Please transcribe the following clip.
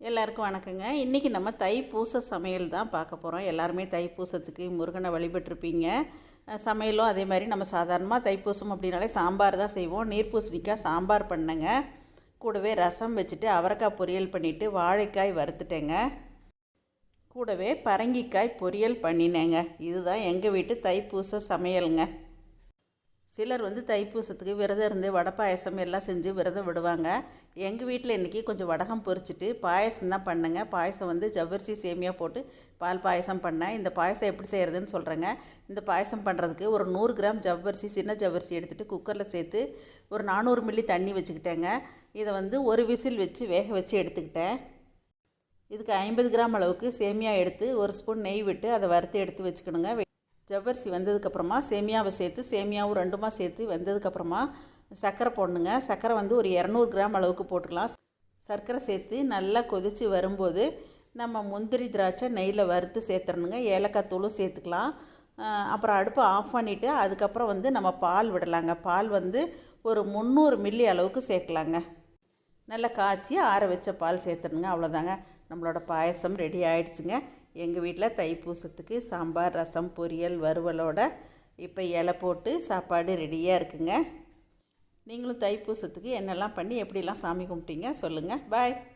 எல்லாருக்கும் வணக்கங்க. இன்றைக்கி நம்ம தைப்பூச சமையல் தான் பார்க்க போகிறோம் எல்லாருமே தைப்பூசத்துக்கு முருகனை வழிபட்டிருப்பீங்க. சமையலும் அதே மாதிரி நம்ம சாதாரணமாக தைப்பூசம் அப்படின்னாலே சாம்பார் தான் செய்வோம். நீர்பூசணிக்காய் சாம்பார் பண்ணேங்க. கூடவே ரசம் வச்சுட்டு அவரைக்காய் பொரியல் பண்ணிவிட்டு வாழைக்காய் வறுத்துட்டேங்க. கூடவே பரங்கிக்காய் பொரியல் பண்ணினேங்க. இதுதான் எங்கள் வீட்டு தைப்பூச சமையலுங்க. சிலர் வந்து தைப்பூசத்துக்கு விரதம் இருந்து வடை பாயசம் எல்லாம் செஞ்சு விரதம் விடுவாங்க. எங்கள் வீட்டில் இன்றைக்கி கொஞ்சம் வடகம் பொறிச்சிட்டு பாயசம் தான் பண்ணுங்க. பாயசம் வந்து ஜவ்வரிசி சேமியா போட்டு பால் பாயசம் பண்ணேன் இந்த பாயசம் எப்படி செய்கிறதுன்னு சொல்கிறேங்க இந்த பாயசம் பண்ணுறதுக்கு ஒரு நூறு கிராம் ஜவ்வரிசி சின்ன ஜவ்வரிசி எடுத்துகிட்டு குக்கரில் சேர்த்து ஒரு நானூறு மில்லி தண்ணி வச்சுக்கிட்டேங்க. இதை வந்து ஒரு விசில் வச்சு வேக வச்சு எடுத்துக்கிட்டேன். இதுக்கு ஐம்பது கிராம் அளவுக்கு சேமியா எடுத்து ஒரு ஸ்பூன் நெய் விட்டு அதை வறுத்து எடுத்து வச்சுக்கணுங்க. வெ- ஜவ்வரிசி வெந்ததுக்கப்புறமா சேமியாவை சேர்த்து சேமியாவும் ரெண்டுமா சேர்த்து வெந்ததுக்கப்புறமா சர்க்கரை போடணுங்க. சர்க்கரை வந்து ஒரு இரநூறு கிராம் அளவுக்கு போட்டுக்கலாம். சர்க்கரை சேர்த்து நல்லா கொதித்து வரும்போது நம்ம முந்திரி திராட்சை நெய்யில் வறுத்து சேர்த்துறணுங்க. ஏலக்காய் தூளும் சேர்த்துக்கலாம். அப்புறம் அடுப்பை ஆஃப் பண்ணிவிட்டு அதுக்கப்புறம் வந்து நம்ம பால் விடலாங்க. பால் வந்து ஒரு முந்நூறு மில்லி அளவுக்கு சேர்க்கலாங்க. நல்லா காய்ச்சி ஆற வச்ச பால் சேர்த்துணுங்க அவ்வளோதாங்க. நம்மளோட பாயசம் ரெடி ஆயிடுச்சுங்க. எங்கள் வீட்டில் தைப்பூசத்துக்கு சாம்பார் ரசம் பொரியல் வறுவலோட இப்போ இலை போட்டு சாப்பாடு ரெடியாக இருக்குங்க. நீங்களும் தைப்பூசத்துக்கு என்னெல்லாம் பண்ணி எப்படிலாம் சாமி கும்பிட்டீங்க சொல்லுங்கள் பாய்.